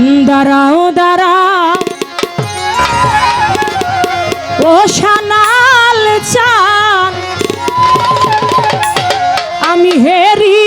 দাঁড়াও দাঁড়াও। ও সানাল চান। আমি হেরি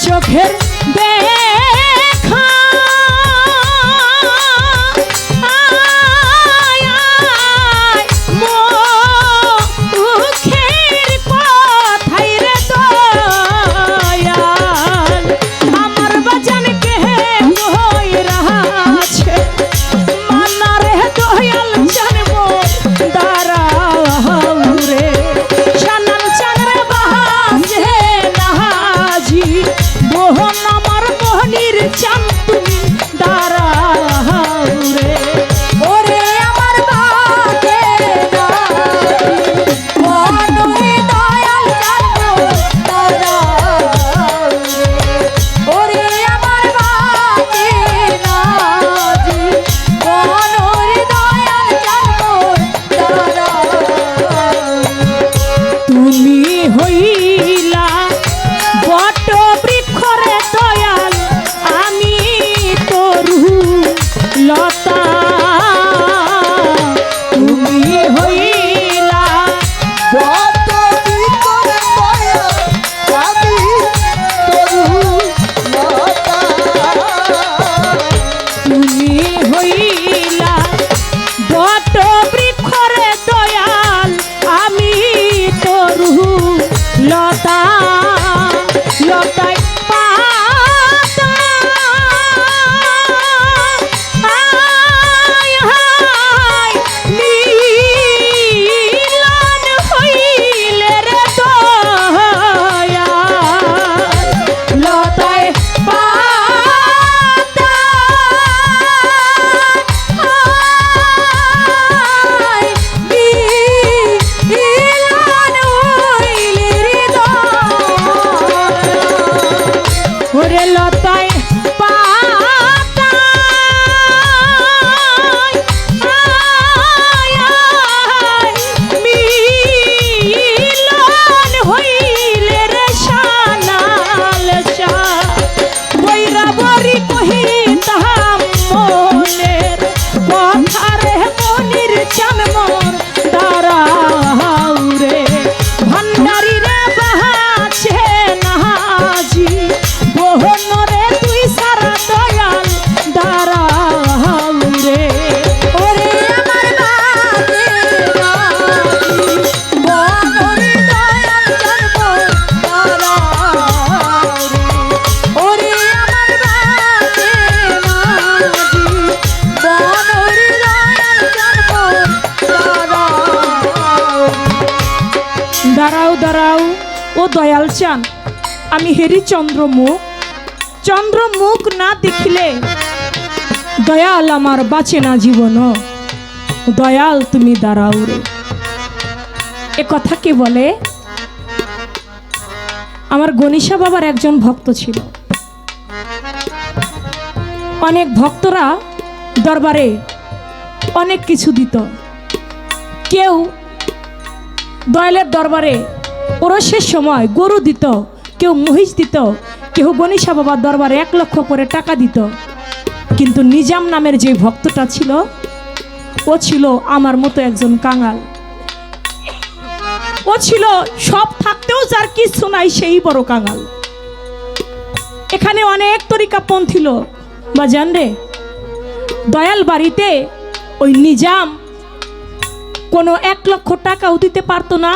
চোখের আমি হেরি চন্দ্রমুখ চন্দ্রমুখ না দেখিলে দয়াল আমার বাঁচে না জীবন। দয়াল তুমি দাঁড়াও রে। এ কথা কে বলে? আমার গণিসা বাবার একজন ভক্ত ছিল। অনেক ভক্তরা দরবারে অনেক কিছু দিত। কেউ দয়ালের দরবারে ওরসের সময় গরু দিত। কেউ মহিষ দিত কেউ গণিসা বাবার দরবারে এক লক্ষ করে টাকা দিত। কিন্তু নিজাম নামের যে ভক্তটা ছিল, ও ছিল আমার মতো একজন কাঙাল। ও ছিল সব থাকতেও যার কিছু নাই সেই বড় কাঙাল। এখানে অনেক তরিকাপন ছিল, বা জান রে? দয়াল বাড়িতে ওই নিজাম কোনো এক লক্ষ টাকাও দিতে পারতো না,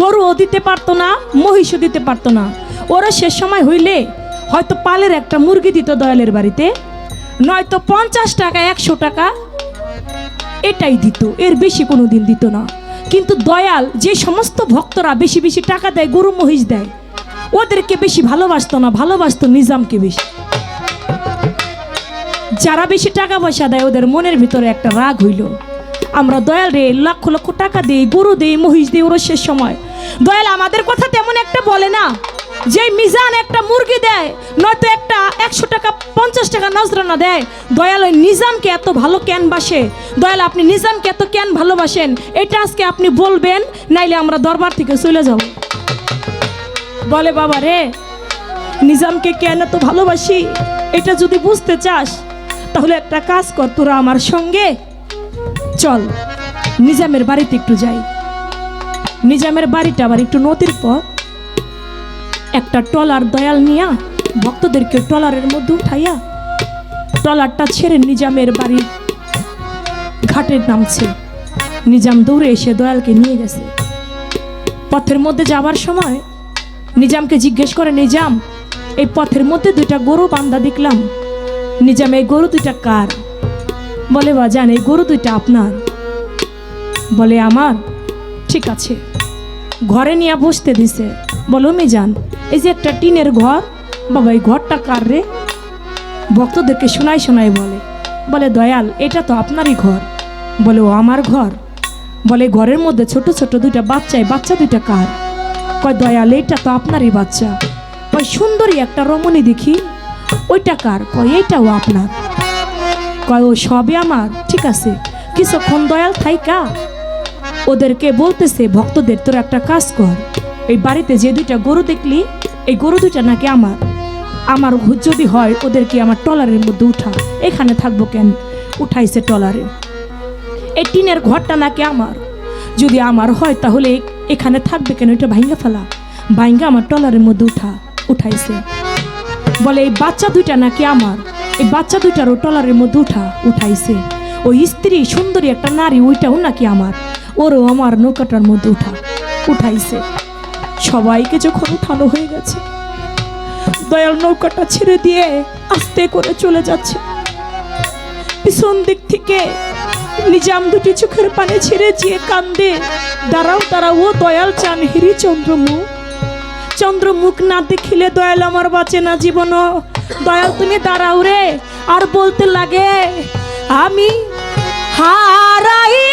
গরুও দিতে পারতো না, মহিষও দিতে পারতো না। ওরা শেষ সময় হইলে হয়তো পালের একটা মুরগি দিত দয়ালের বাড়িতে, নয়তো পঞ্চাশ টাকা, একশো টাকা, এটাই দিত, এর বেশি কোনো দিন দিত না। কিন্তু দয়াল যে সমস্ত ভক্তরা বেশি বেশি টাকা দেয়, গরু মহিষ দেয়, ওদেরকে বেশি ভালোবাসতো না, ভালোবাসতো নিজামকে বেশি। যারা বেশি টাকা পয়সা দেয়, ওদের মনের ভিতরে একটা রাগ হইল। আমরা দয়াল রে, লক্ষ লক্ষ টাকা দিই, গরু দিই, মহিষ দিই, ওর শেষ সময়। দয়াল আমাদের কথা তেমন একটা বলে না। যে মিজান একটা মুরগি দেয়, নয়তো একটা একশো টাকা, পঞ্চাশ টাকা নজরানা দেয়, দয়াল ওই নিজামকে এত ভালো কেন বাসে? দয়াল, আপনি নিজামকে এত কেন ভালোবাসেন? এটা আজকে আপনি বলবেন, নাইলে আমরা দরবার থেকে চলে যাব। বলে, বাবা রে, নিজামকে কেন এত ভালোবাসি? এটা যদি বুঝতে চাস, তাহলে একটা কাজ কর তোরা আমার সঙ্গে। চল, নিজামের বাড়িতে একটু যাই। নিজামের বাড়িটা আবার একটু নদীর পর একটা টলার দয়াল নিয়া ভক্তদেরকে টলারের মধ্যে উঠাইয়া টলারটা ছেড়ে নিজামের বাড়ির ঘাটে নামছে। নিজাম দৌড়ে এসে দয়ালকে নিয়ে গেছে। পথের মধ্যে যাবার সময় নিজামকে জিজ্ঞেস করে, নিজাম, এই পথের মধ্যে দুইটা গরু বান্ধা দেখলাম। নিজাম, এই গরু দুইটা কার? বলে, বাজান, এই গরু দুইটা আপনার। বলে, আমার? ঠিক আছে। ঘরে নিয়ে বসতে দিছে। বলো, মিজান। এই যে একটা টিনের ঘর, বাবা, এই ঘরটা কার রে? ভক্তদেরকে শোনাই শোনাই বলে বলে, দয়াল, এটা তো আপনারই ঘর। বলে, ও আমার ঘর। বলে, ঘরের মধ্যে ছোট ছোট দুইটা বাচ্চায় বাচ্চা দুইটা কার? কয়, দয়াল এটা তো আপনারই বাচ্চা। কয়, সুন্দরী একটা রমণী দেখি, ওইটা কার? কয়, এইটাও আপনার। কয়, ও সবই আমার, ঠিক আছে। কিছুক্ষণ দয়াল থাইকা, ওদেরকে বলতেছে, ভক্তদের তোর একটা কাজ কর, এই বাড়িতে যে দুইটা গরু দেখলি এই গরু দুইটা নাকি আমার আমার যদি হয়, ওদেরকে আমার টলারের মধ্যে উঠা। এখানে থাকব কেন? উঠাইছে টলারে এই টিনের ঘরটা নাকি আমার? যদি আমার হয়, তাহলে এখানে থাকবে কেন? এটা ভাইঙ্গা ফেলা। ভাইঙ্গা আমার টলারের মধ্যে উঠা, উঠাইছে। বলে, এই বাচ্চা দুইটা নাকি আমার? এই বাচ্চা দুইটারও টলারের মধ্যে উঠা, উঠাইছে। ওই স্ত্রী সুন্দরী একটা নারী, ওইটাও নাকি আমার। ওরও আমার নৌকাটার মধ্যে উঠা, উঠাইছে। সবাইকে যখন উঠানো হয়ে গেছে, দয়াল নৌকাটা ছেড়ে দিয়ে আস্তে করে চলে যাচ্ছে। পিছন দিক থেকে নিজাম দুটি চোখের পানি ছেড়ে দিয়ে কান্দে, দাঁড়াও দাঁড়াও দয়াল চান হিরি চন্দ্রমুখ। চন্দ্রমুখ না দেখিলে দয়াল আমার বাঁচে না জীবন দয়াল তুমি দাঁড়াও রে, আর বলতে লাগে, আমি হারাইলে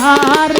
মায়ার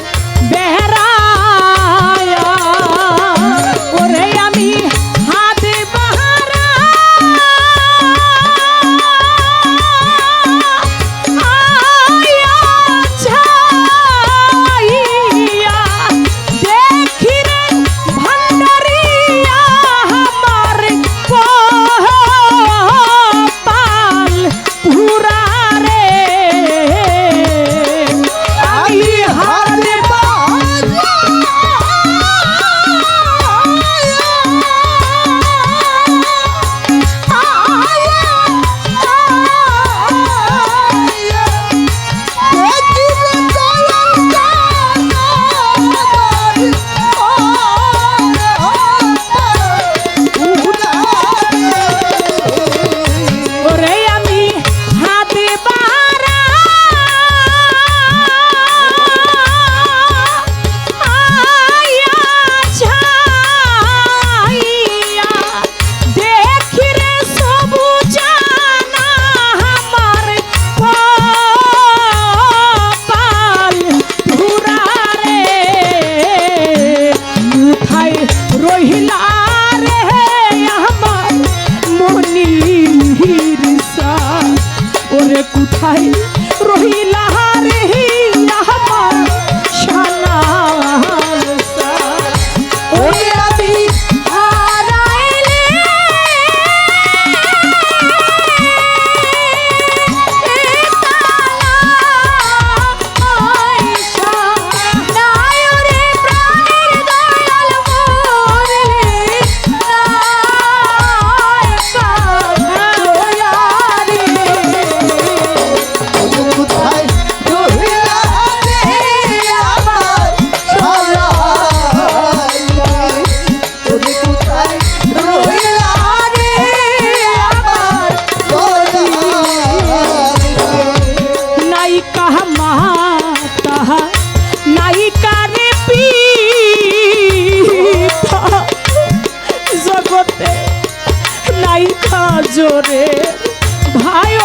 নায়িকা জোরে ভাই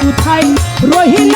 কোথায় রহিল